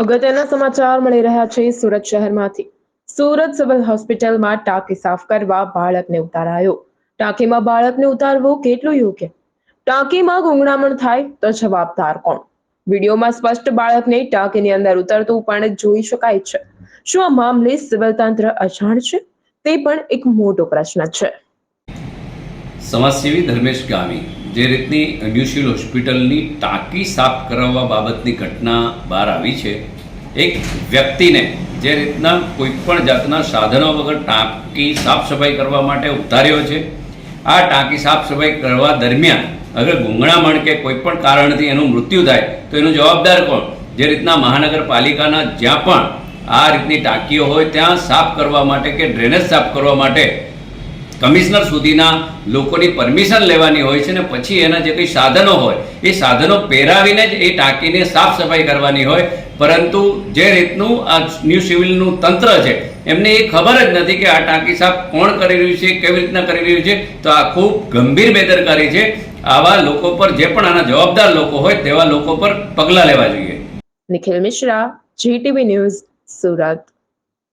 અગત્યના સમાચાર મળી રહ્યા છે સુરત શહેરમાંથી. સુરત સિવિલ હોસ્પિટલમાં ટાંકી સાફ કરવા બાળકને ઉતારાયો. ટાંકીમાં બાળકને ઉતારવું કેટલું યોગ્ય? ટાંકીમાં ગુંગળામણ થાય તો જવાબદાર કોણ? વિડીયોમાં સ્પષ્ટ બાળકને ટાંકીની અંદર ઉતરતું પણ જોઈ શકાય છે. શું આ મામલે સિવિલ તંત્ર અજાણ છે? તે પણ એક મોટો પ્રશ્ન છે. સમાજસેવી ધર્મેશ ગામી જે રીતની ન્યૂ હોસ્પિટલની ટાંકી સાફ કરાવવા બાબતની ઘટના બહાર આવી છે, એક વ્યક્તિને જે રીતના કોઈપણ જાતના સાધનો વગર ટાંકી સાફ સફાઈ કરવા માટે ઉતાર્યો છે, આ ટાંકી સાફ સફાઈ કરવા દરમિયાન અગર ગુંગળામણ કે કોઈપણ કારણથી એનું મૃત્યુ થાય, તો એનો જવાબદાર કોણ? જે રીતના મહાનગરપાલિકાના જ્યાં પણ આ રીતની ટાંકીઓ હોય, ત્યાં સાફ કરવા માટે કે ડ્રેનેજ સાફ કરવા માટે કમિશનર સુધીના લોકોની પરમિશન લેવાની હોય છે ને પછી એના જે કંઈ સાધનો હોય, એ સાધનો પહેરાવીને જ એ ટાંકીને સાફ સફાઈ કરવાની હોય. પરંતુ જે રીતનું આ ન્યૂ સિવિલનું તંત્ર છે, એમને એ ખબર જ નથી કે આ ટાંકી સાફ કોણ કરી રહ્યું છે, કેવી રીતના કરી રહ્યું છે. તો આ ખૂબ ગંભીર બેદરકારી છે. આવા લોકો પર જે પણ આના જવાબદાર લોકો હોય, તેવા લોકો પર પગલાં લેવા જોઈએ. Nikhil Mishra, GTV news Surat.